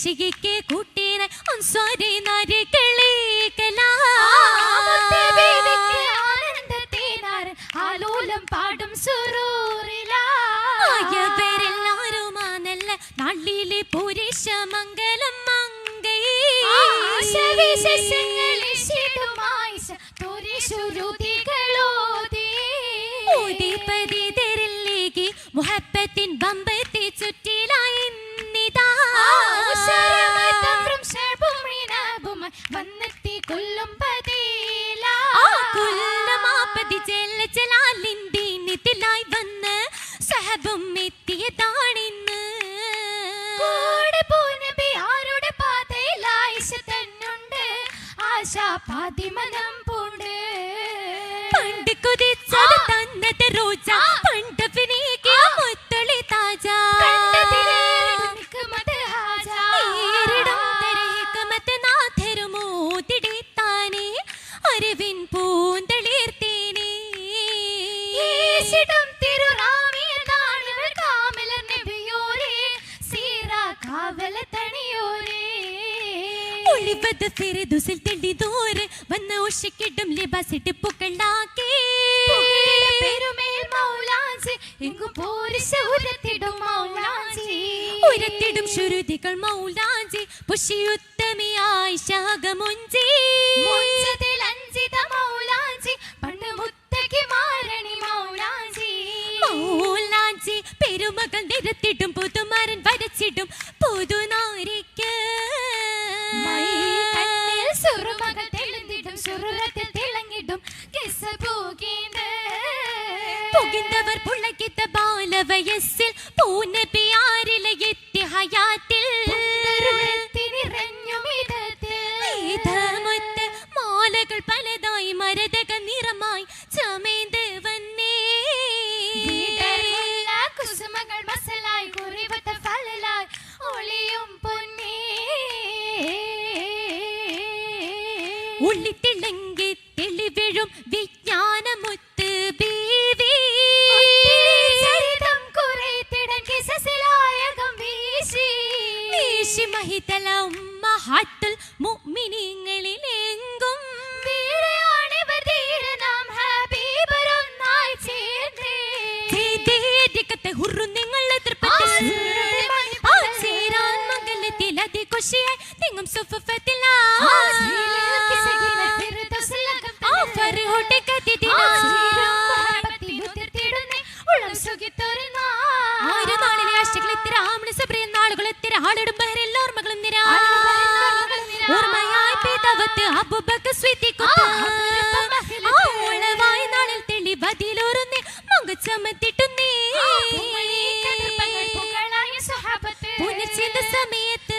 ശിഖിക്ക് കൂട്ടിനെ അൻസ്വാരി നാരികളെ ആലോലം പാടും സുറൂറിലാ. ആയവരെല്ലാരുമാനല്ല നാളിലെ പുരുഷ മംഗലം മുഹബത്തിൻ ബമ്പത്തെ പാതിമനം പൂണ്ട്. പണ്ട് കുതിച്ചത് തന്നത് റോജ പണ്ട് പിന്നീക്കിയ മുത്തളി താജ. ഈരിടം തെരഹിക്കമത്ത് നാഥരുമോതിടിത്താനേ വന്ന ഉഷക്കിടും ലിബാസിട്ട് ഉരത്തിടും ശുരുതികൾ പണ്ട് മാരണി പെരുമകൾ നിരത്തിടും പുതുമാരൻ വരച്ചിടും പുതുനാരിക്ക്. திலங்கிடும் சுருரத்தில் திலங்கிடும் கிச புகிந்த. புகிந்தவர் புள்ளக்கித்த ഉള്ളിത്തിളങ്കി തെളിവിഴും വിജ്ഞാനമുത്ത് ബീവി. ചരിതം കുറേത്തിടൻ കിസസിലായകം വീശി. വീശി മഹിതല ഉമ്മഹാട്ടുൽ മുഅ്മിനീങ്ങളിലെങ്കും വീരയാണിവർ ധീരനാം ഹബീബരൊന്നായി ചേർന്നേ. ധീരികത്തെ ഹുറു നിങ്ങൾ തൃപ്പത്തിൽ. ആ ചേരാൻ മംഗലത്തിൽ അതികുഷിയായി തിങ്ങും സുഫഫത്തിൽ നാളുകളെത്തിര ആളിടും ബഹരെല്ലാം ഓർമ്മകളും നിര. ഓർമ്മയായി പിതാവത്ത് അബുബക്കർ സ്വീതിക്കുത്ത്. ആ ഓളവായി നാളിൽ തെളിവതിലൂറുന്നേ മുഖച്ചമത്തിട്ടുന്നേ പുനർച്ചിന്ത സമയത്ത്